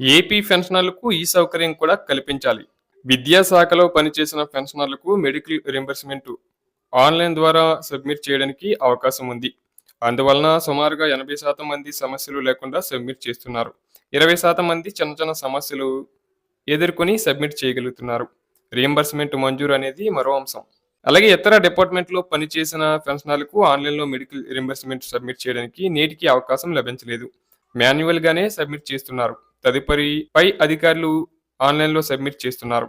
AP పెన్షనర్లకు ఈ సౌకర్యం కూడా కల్పించాలి. విద్యాశాఖలో పనిచేసిన పెన్షనర్లకు మెడికల్ రింబర్స్మెంట్ ఆన్లైన్ ద్వారా సబ్మిట్ చేయడానికి అవకాశం ఉంది. అందువలన సుమారుగా ఎనభై శాతం మంది సమస్యలు లేకుండా సబ్మిట్ చేస్తున్నారు. ఇరవై శాతం మంది చిన్న చిన్న సమస్యలు ఎదుర్కొని సబ్మిట్ చేయగలుగుతున్నారు. రియంబర్స్మెంట్ మంజూరు అనేది మరో అంశం. అలాగే ఇతర డిపార్ట్మెంట్లో పనిచేసిన పెన్షనర్లకు ఆన్లైన్లో మెడికల్ రింబర్స్మెంట్ సబ్మిట్ చేయడానికి నేటికి అవకాశం లభించలేదు. మాన్యువల్గానే సబ్మిట్ చేస్తున్నారు. తదుపరి పై అధికారులు ఆన్లైన్లో సబ్మిట్ చేస్తున్నారు.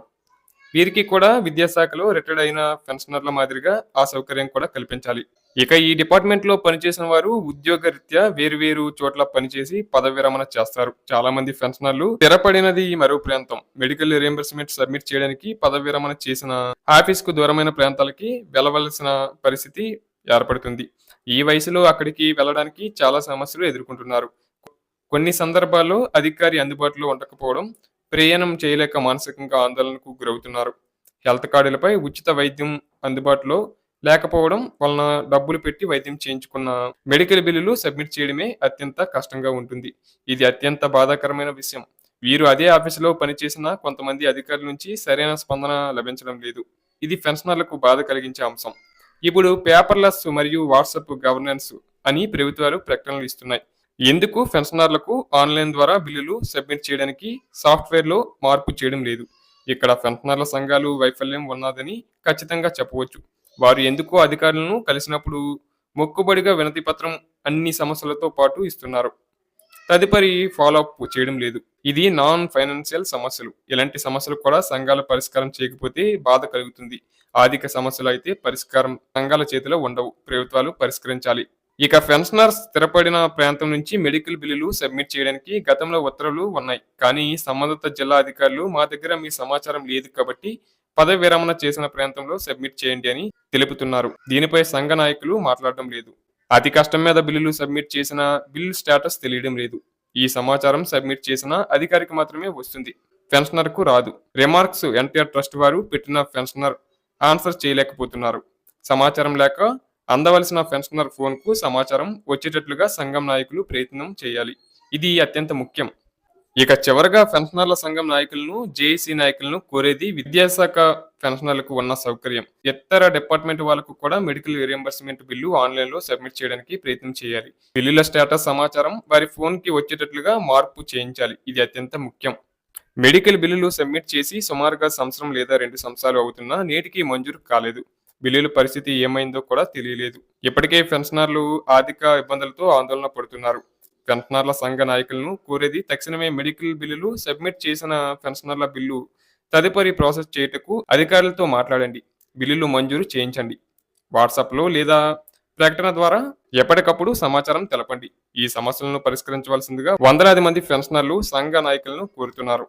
వీరికి కూడా విద్యాశాఖలో రిటైర్డ్ అయిన పెన్షనర్ల మాదిరిగా ఆ సౌకర్యం కూడా కల్పించాలి. ఇక ఈ డిపార్ట్మెంట్లో పనిచేసిన వారు ఉద్యోగ రీత్యా వేరు చోట్ల పనిచేసి పదవి విరమణ చేస్తారు. చాలా మంది పెన్షనర్లు స్థిరపడినది ఈ మరో ప్రాంతం. మెడికల్ రియంబర్స్మెంట్ సబ్మిట్ చేయడానికి పదవి విరమణ చేసిన ఆఫీస్కు దూరమైన ప్రాంతాలకి వెళ్ళవలసిన పరిస్థితి ఏర్పడుతుంది. ఈ వయసులో అక్కడికి వెళ్ళడానికి చాలా సమస్యలు ఎదుర్కొంటున్నారు. కొన్ని సందర్భాల్లో అధికారి అందుబాటులో ఉండకపోవడం ప్రయాణం చేయలేక మానసికంగా ఆందోళనకు గురవుతున్నారు. హెల్త్ కార్డులపై ఉచిత వైద్యం అందుబాటులో లేకపోవడం వలన డబ్బులు పెట్టి వైద్యం చేయించుకున్న మెడికల్ బిల్లులు సబ్మిట్ చేయడమే అత్యంత కష్టంగా ఉంటుంది. ఇది అత్యంత బాధాకరమైన విషయం. వీరు అదే ఆఫీసులో పనిచేసిన కొంతమంది అధికారుల నుంచి సరైన స్పందన లభించడం లేదు. ఇది పెన్షనర్లకు బాధ కలిగించే అంశం. ఇప్పుడు పేపర్లెస్ మరియు వాట్సాప్ గవర్నెన్స్ అని ప్రభుత్వాలు ప్రకటనలు ఇస్తున్నాయి. ఎందుకు పెన్షనర్లకు ఆన్లైన్ ద్వారా బిల్లులు సబ్మిట్ చేయడానికి సాఫ్ట్వేర్లో మార్పు చేయడం లేదు? ఇక్కడ పెన్షనర్ల సంఘాలు వైఫల్యం ఉన్నదని ఖచ్చితంగా చెప్పవచ్చు. వారు ఎందుకు అధికారులను కలిసినప్పుడు మొక్కుబడిగా వినతి పత్రం అన్ని సమస్యలతో పాటు ఇస్తున్నారు? తదుపరి ఫాలోఅప్ చేయడం లేదు. ఇది నాన్ ఫైనాన్షియల్ సమస్యలు. ఇలాంటి సమస్యలు కూడా సంఘాల పరిష్కారం చేయకపోతే బాధ కలుగుతుంది. ఆర్థిక సమస్యలు అయితే పరిష్కారం సంఘాల చేతిలో ఉండవు. ప్రభుత్వాలు పరిష్కరించాలి. ఇక పెన్షనర్స్ స్థిరపడిన ప్రాంతం నుంచి మెడికల్ బిల్లులు సబ్మిట్ చేయడానికి గతంలో ఉత్తర్వులు ఉన్నాయి. కానీ సంబంధిత జిల్లా అధికారులు మా దగ్గర మీ సమాచారం లేదు కాబట్టి పదవి విరమణ చేసిన ప్రాంతంలో సబ్మిట్ చేయండి అని తెలుపుతున్నారు. దీనిపై సంఘ నాయకులు మాట్లాడడం లేదు. అతి కష్టం మీద బిల్లులు సబ్మిట్ చేసిన బిల్లు స్టేటస్ తెలియడం లేదు. ఈ సమాచారం సబ్మిట్ చేసిన అధికారికి మాత్రమే వస్తుంది. పెన్షనర్కు రాదు. రిమార్క్స్ ఎన్టీఆర్ ట్రస్ట్ వారు పెట్టిన పెన్షనర్ ఆన్సర్ చేయలేకపోతున్నారు. సమాచారం లేక అందవలసిన పెన్షనర్ ఫోన్కు సమాచారం వచ్చేటట్లుగా సంఘం నాయకులు ప్రయత్నం చేయాలి. ఇది అత్యంత ముఖ్యం. ఇక చివరగా పెన్షనర్ల సంఘం నాయకులను జేఏసీ నాయకులను కోరేది విద్యాశాఖ పెన్షనర్లకు ఉన్న సౌకర్యం. ఇతర డిపార్ట్మెంట్ వాళ్ళకు కూడా మెడికల్ రియంబర్స్మెంట్ బిల్లు ఆన్లైన్లో సబ్మిట్ చేయడానికి ప్రయత్నం చేయాలి. బిల్లుల స్టేటస్ సమాచారం వారి ఫోన్కి వచ్చేటట్లుగా మార్పు చేయించాలి. ఇది అత్యంత ముఖ్యం. మెడికల్ బిల్లులు సబ్మిట్ చేసి సుమారుగా సంవత్సరం లేదా రెండు సంవత్సరాలు అవుతున్నా నేటికి మంజూరు కాలేదు. బిల్లుల పరిస్థితి ఏమైందో కూడా తెలియలేదు. ఇప్పటికే పెన్షనర్లు ఆర్థిక ఇబ్బందులతో ఆందోళన పడుతున్నారు. పెన్షనర్ల సంఘ నాయకులను కోరేది తక్షణమే మెడికల్ బిల్లులు సబ్మిట్ చేసిన పెన్షనర్ల బిల్లు తదుపరి ప్రాసెస్ చేయుటకు అధికారులతో మాట్లాడండి. బిల్లులు మంజూరు చేయించండి. వాట్సాప్లో లేదా ప్రకటన ద్వారా ఎప్పటికప్పుడు సమాచారం తెలపండి. ఈ సమస్యలను పరిష్కరించవలసిందిగా వందలాది మంది పెన్షనర్లు సంఘ నాయకులను కోరుతున్నారు.